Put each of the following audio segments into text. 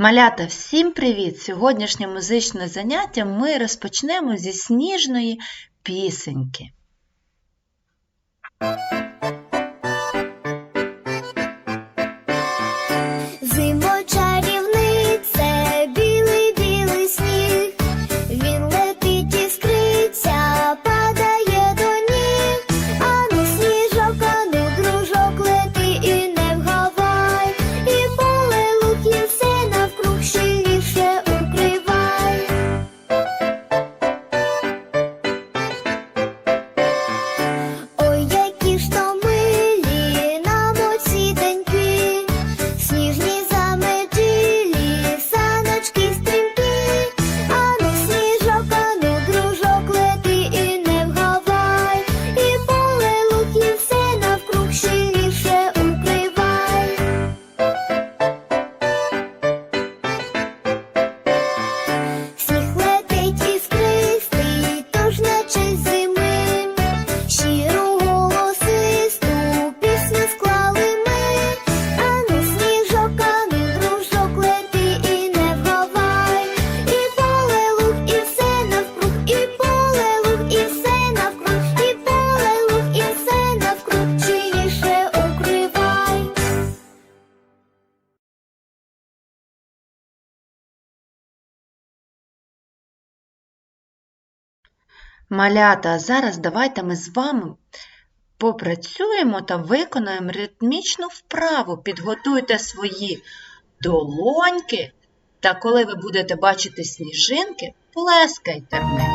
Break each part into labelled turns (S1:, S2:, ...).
S1: Малята, всім привіт! Сьогоднішнє музичне заняття ми розпочнемо зі сніжної пісеньки. Малята, зараз давайте ми з вами попрацюємо та виконаємо ритмічну вправу. Підготуйте свої долоньки, та коли ви будете бачити сніжинки, плескайте в них.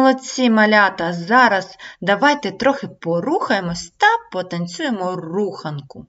S1: Молодці малята! Зараз давайте трохи порухаємось та потанцюємо руханку.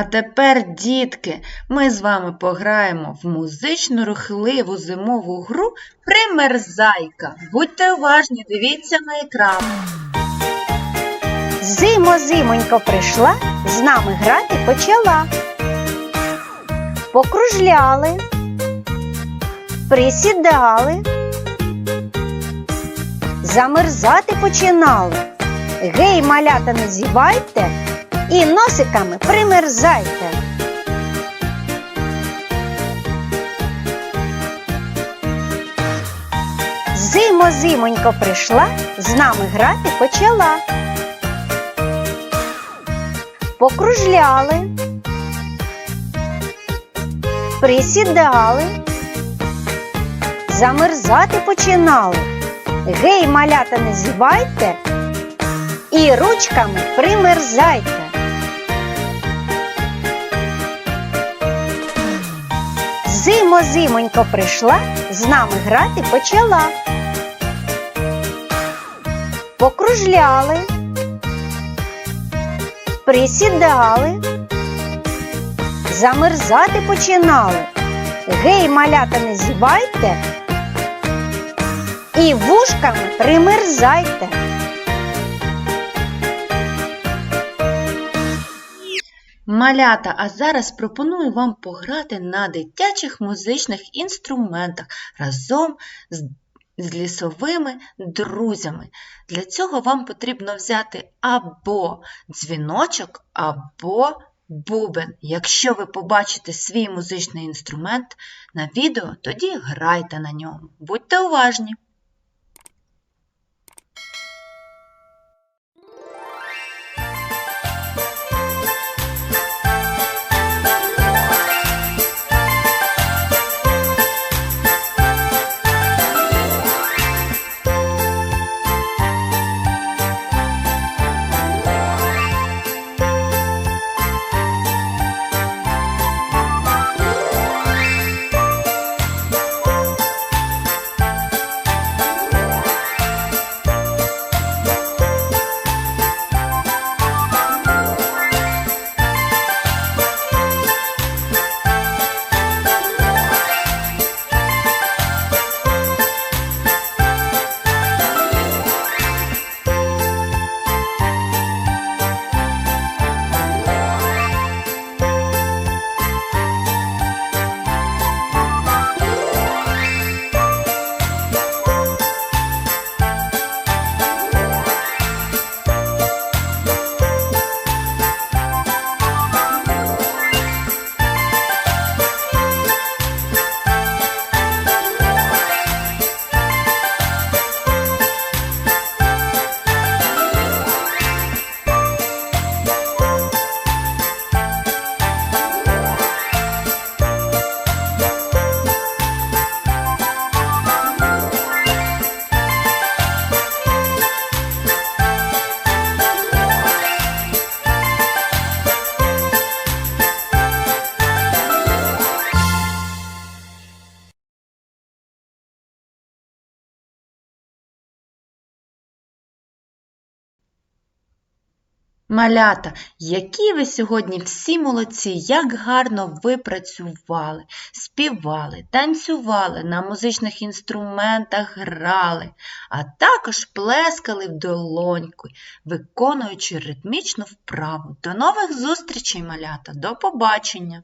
S2: А тепер, дітки, ми з вами пограємо в музично рухливу зимову гру Примерзайка. Будьте уважні, дивіться на екран.
S3: Зимо зимонько прийшла, з нами грати почала. Покружляли, присідали, замерзати починали. Гей, малята, не зівайте і носиками примерзайте. Зимо зимонько прийшла, з нами грати почала покружляли, присідали, замерзати починали. Гей, малята, не зівайте і ручками примерзайте. Зимо зимонько прийшла, з нами грати почала. Покружляли присідали, замерзати починали. Гей, малята, не зівайте і вушками примерзайте.
S2: Малята, а зараз пропоную вам пограти на дитячих музичних інструментах разом з, з лісовими друзями. Для цього вам потрібно взяти або дзвіночок, або бубен. Якщо ви побачите свій музичний інструмент на відео, тоді грайте на ньому. Будьте уважні! Малята, які ви сьогодні всі молодці, як гарно ви працювали, співали, танцювали, на музичних інструментах грали, а також плескали в долоньку, виконуючи ритмічну вправу. До нових зустрічей, малята, до побачення!